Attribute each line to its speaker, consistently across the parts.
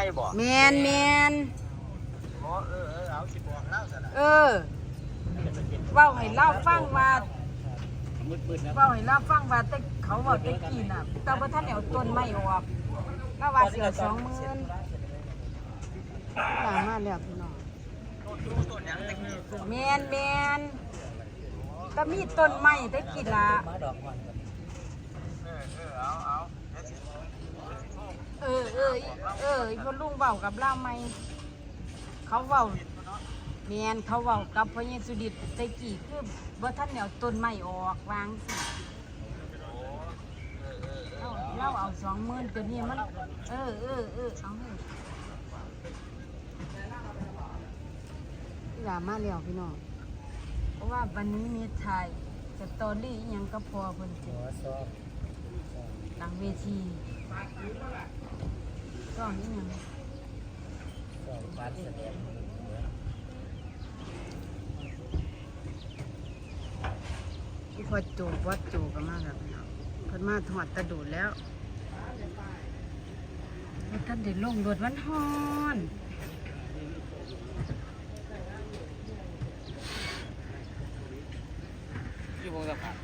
Speaker 1: ไม่บ่
Speaker 2: แมนแมน
Speaker 1: อ๋อเออเออเอาสิบอกเล่าซะนะ
Speaker 2: เออเว้าให้เล่าฟังว่า
Speaker 1: มืดๆนะ
Speaker 2: เว้าให้เล่าฟังว่าแต่เขาบอกตะกี้น่ะแต่ว่าท่านเอาต้นไม้ออกแล้วว่าเสียสองหมื่นหลามาแล้วพี่น้อง
Speaker 1: ดูต้นหยังตะกี้
Speaker 2: แมนแมนก็มีต้นไม้ตะกี้ละ
Speaker 1: มาดอกมันเออเออเอาเอาเดี๋ยวสิ
Speaker 2: เออเออเออพ่อลุงเว้ากับเล่าไหมเขาเว้าแมนเขาเว้ากับพระเยซูดิตตะกี้คือว่าท่านเอาต้นไม้ออกวางสิเราเราเอาสองหมื่นตัวนี้มัน เออเออเออเอาให้หลามาแล้วพี่น้องเพราะว่าวันนี้มีถ่ายสตอรี่ยังก็พอเพิ่นสิ
Speaker 1: หัวซอก
Speaker 2: หลังเวที ก็อีหยัง
Speaker 1: ซอกบานแสดง
Speaker 2: ที่พอจูบวัดจูกันมากครับนี้เพิ่นมาถอดตะดูดแล้วท่านได้ลงรถวันฮอน
Speaker 1: อยู่บนสะพาน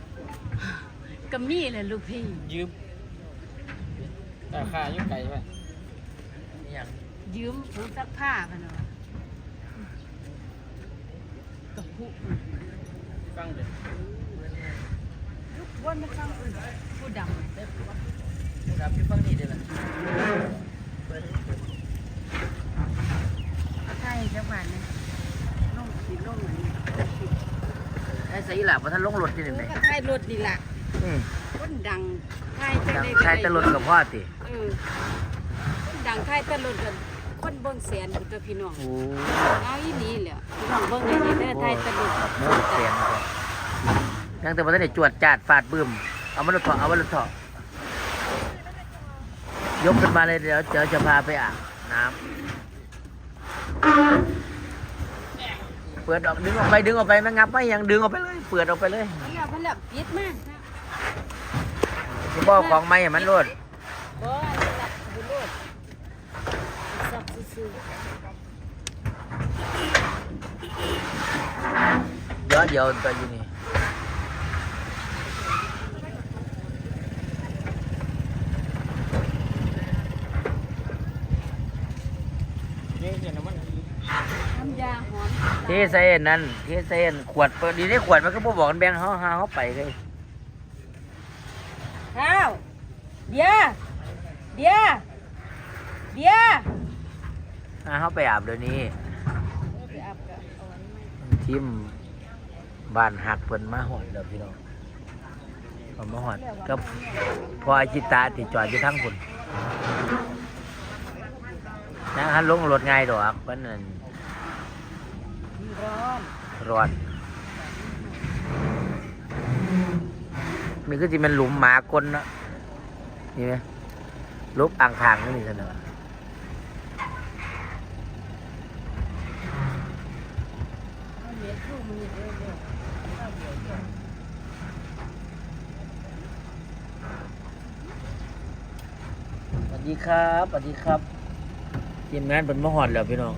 Speaker 2: ก็มีเลยลูกพี่
Speaker 1: ยืม ราคาอยู่ไกลป่ะนี่หยัง
Speaker 2: ยืมผูซักผ้ากันเนาะตะพุ
Speaker 1: ฟังเด้อ
Speaker 2: ลูกวนมาฟังอื่นผู้ดำ
Speaker 1: เด้อรับอยู่ฟังนี่เด้อล่ะเปิด
Speaker 2: ใช่จังหวัดเนี่ยลงสีลงอันนี้
Speaker 1: ไอ้ใส่อีหล่ะบ่ทันลงรถที่
Speaker 2: เอ
Speaker 1: ไหน
Speaker 2: อก็ใช่รถนี่แหละ
Speaker 1: อืม
Speaker 2: คนดังใช่จังได้
Speaker 1: ใช้แต่รถกับพ่อติ
Speaker 2: เออคนดังใช่แต่รถกันคนเบิ่งแสนอยู่ตัวพี่น้อง
Speaker 1: โอ้
Speaker 2: เอาอีนี้แหละพี่น้องเบิ่งอย่างนี้เด้อไทยแต่รถ
Speaker 1: โม่เสียงก่อนยังแต่บ่ทันได้จวดจาดฟาดบึ้มเอามารถเถาะเอามารถเถาะยกขึ้นมาเลยเดี๋ยวเดี๋ยวจะพาไปอาบน้ำเปิดออกดึงออกไปดึงออกไปไม่งับไม่ยังดึงออกไปเลย เปิดออกไปเลย
Speaker 2: มันแล้วมันแล้วปิดมา กนะ
Speaker 1: ที่บ่ของไม่ให้มันรด
Speaker 2: บ่อันนี้ล่ะบุรุษสับซื่อ
Speaker 1: เดี๋ยวเดี๋ยวตัวอยู่นี่นี่เดี๋ยวน้ำมัน
Speaker 2: ๆน้ำยาหอม
Speaker 1: เทใส่อันนั่นเทใส่อันขวดเปิดดีได้ขวดมันก็บ่บอกกันแบ่งเฮาหาเฮาไปเลย
Speaker 2: ข้าว เดี๋ยวเดี๋ยวเดี๋ยว
Speaker 1: หาเฮาไปอาบเดี๋ยวนี้
Speaker 2: ไปอาบกับเอาอันนี้มา
Speaker 1: ทีมบ้านหักเพิ่นมาหอดแล้วพี่น้องเอามาหอดกับพ่ออาจิตาที่จอดอยู่ทั้งพุ่นนะฮันลงรถง่ายดอกเพิ่นนั่น
Speaker 2: ร้อน
Speaker 1: ร้อนนี่ก็สิเป็นหลุมหมากลเนาะ นี่ไหมลุกอ่างทางนี่ซั่นเนาะ
Speaker 2: เอาเหรีเร็วๆเอ
Speaker 1: สวัสดีครับสวัสดีครับทีมงานเป็นมหอดแล้วพี่น้อง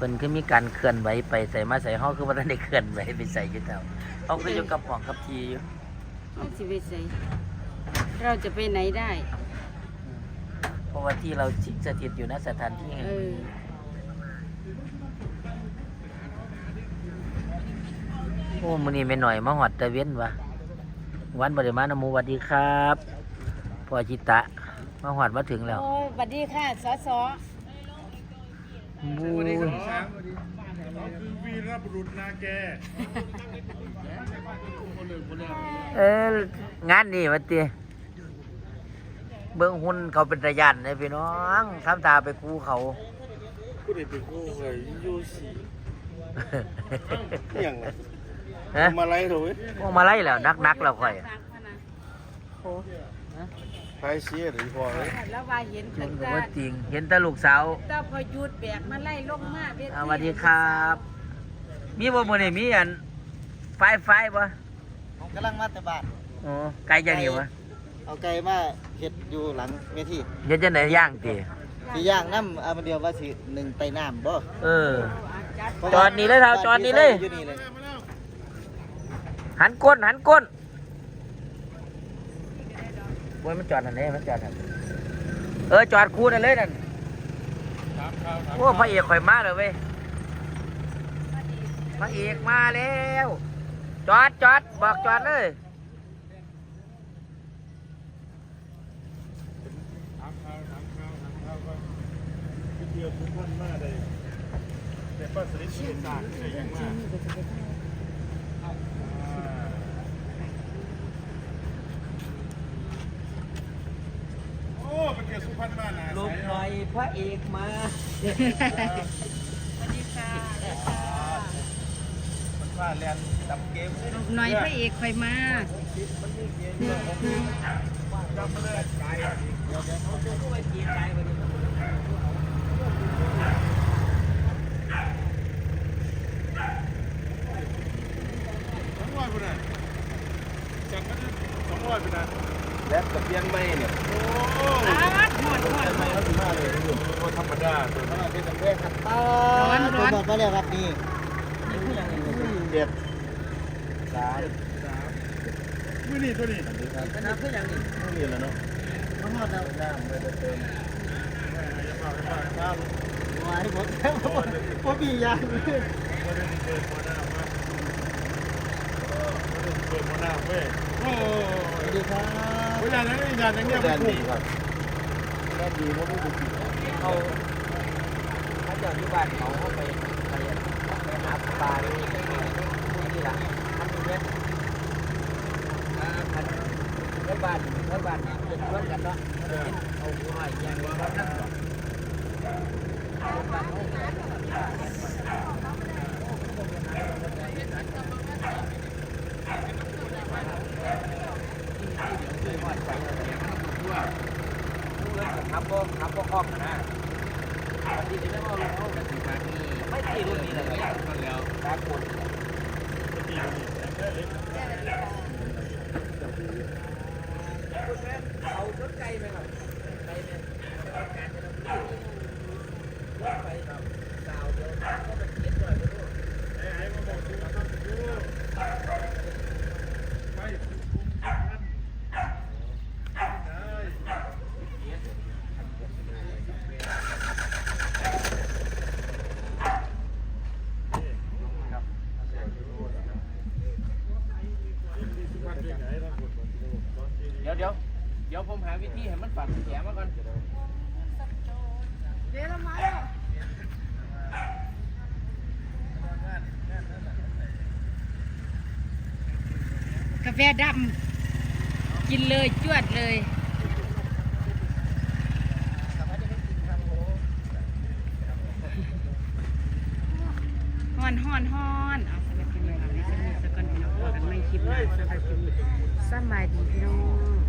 Speaker 1: พิ่นคือมีการเคลื่อนไหวไปใส่มาใส่ห้องคือว่าท่านได้เคลื่อนไหวไปใส่อยึดแล้วเขาก็อยู่กับหมองกับทีอยู่
Speaker 2: เอาสิไปใส่เราจะไปไหนได้
Speaker 1: เพราะว่าที่เราชิกสถิตอยู่ณสถานที่แห่ง
Speaker 2: เอ
Speaker 1: นี้
Speaker 2: อ
Speaker 1: โอ้มื้อนี้ไม่หน่อยมาหอดตะเว้นวะวันบริมาณหมูสวัสดีครับพ่อจิตะมาหอดมาถึงแล้ว
Speaker 2: โอ้ยสวัสดีค่ะสส
Speaker 1: บู
Speaker 3: สวัสดีครับช้างสวัสดีเราคือวีรบุรุษนาแก
Speaker 1: เอองานนี่วันตีเบิ้งหุ่นเขาเป็นระยานเลยพี่น้องทำตาไปกูเขา
Speaker 3: ผู้ใดเป็นผู้เคยยูสีอย่างไร
Speaker 1: ฮะ
Speaker 3: มาไล่ถูกไหม
Speaker 1: พวกมาไล่แล้วนักนักๆแล้วค่อย
Speaker 2: โอ้
Speaker 3: ใครเชียร์หรือพอเลย
Speaker 2: แล้วว่าเห็น
Speaker 1: จุ
Speaker 2: ตั้
Speaker 1: น
Speaker 2: ง
Speaker 1: กับ
Speaker 2: แต่
Speaker 1: ว่าจริง เห็นแต่ลูกสาว
Speaker 2: เจ้าพอหยุดแบกมาไล่ลงมาเวที
Speaker 1: อ่าสวัสดีครับ มีบ่มื้อนี้มีอันไฟไฟบ่
Speaker 4: ผมกำลังมาแต่บ้าน
Speaker 1: อ๋อไกลจังนี่วะ
Speaker 4: เอาไก่มาเฮ็ดอยู่หลังเวที
Speaker 1: เฮ็ดจังไดย่างติ
Speaker 4: สิย่างน้ำเอามาเดียวว่าสิหนึ่งไตน้ำบ่
Speaker 1: เออจอดนี่เลยเท่าจอดนี่เลย
Speaker 4: อยู่นี่เลย
Speaker 1: หันก้นหันก้น โอ้ยมันจอดอันนี้มันจอดอันเออจอดคู่นั่นเลยนั่น
Speaker 3: ถามข่าวถาม
Speaker 1: โอ้พระเอกข่อยมาเลยเว้ยพระเอกมาแล้ว จอดจอดบอกจอดเลย
Speaker 3: ถามข่าวถามข่าวถามข่าวว่าพี่เดียวทุกคนมาได้แต่ป้าสลิดเสียสากได้ยังมาโอ้เป็นเกียรติสุพรรณมาหนา
Speaker 1: ลูก หน่อยพระเอกมา
Speaker 4: มันว่าเรียนดำเกม
Speaker 2: หน่อยพระเอกข่อยมา
Speaker 3: สองร้อยคนน่ะจัดมาได้สองร้อยคนน่ะ
Speaker 4: และกับเพียงไม่เนี่ย
Speaker 3: โอ้
Speaker 2: อาดหอดหอด
Speaker 4: ไม่เขาถึงมาเลย
Speaker 3: โหธรรมดาตัว
Speaker 4: มา
Speaker 3: นี้
Speaker 4: เป็นสังเกตครับป้า ผมบอกมาแล้วครับนี่เด็ดสาม
Speaker 3: มือนี่ตัวนี้
Speaker 1: คณะเพื่ออย่างนี้
Speaker 4: นี่แหละเนาะทั้งหมดแล้วน้ำเลยเติมครับวายหมดแล้วพอมียางเลย
Speaker 3: มาได้เปิดหัวหน้ามาเออมาได้เปิดหัวหน้าเว้ยโอ้
Speaker 4: สวัสดีครับ
Speaker 3: ยอย่างนั้นอย่างนั้นเนี่ย
Speaker 4: แด
Speaker 3: มัน
Speaker 4: น
Speaker 3: คุ้
Speaker 4: ดี
Speaker 3: ม
Speaker 4: ครับแดนดีเพราะไม่ถูกผิด
Speaker 1: เขา เขาเจ้าอยู่บ้านเขาเขาไปไปไปหาปลาที่นี่ล่ะทำเงี้ยอ่าคันไว้บ้านไว้บ้านเป็นชวนกันเนาะเอาหัวหอยอย่างว่านั่นก่อน ครับพวกครับพวกคล่องนะปฏิเสธไม่ว่าเขาจะถือมาที่ไม่ตีรุ่นนี้เลยก็แล้วตาคน เอารถไกลไหมครับไกลไหมการจะทำที่นี่รถไปครับสาวเดียวก็เป็นเกียรติหน่อยไปด้วย
Speaker 3: ไอ้ไอ้มาบอกดูนะครับดูไปคุ้มกันได้
Speaker 1: เดี๋ยวเดี๋ยวเดี๋ยวผมหาวิธีให้มันฝังแขนมาก่อน
Speaker 3: เดี๋ยว
Speaker 2: มาเลยกาแฟดำกินเลยจวดเลยฮ้อนฮ้อนฮ้อนเอาสำหรับคลิปนี้เอาไว้สำหรับสกอนพี่น้องพอกันไม่คลิปหน้าสำหรับคลิปนี้สบายดีพี่น้อง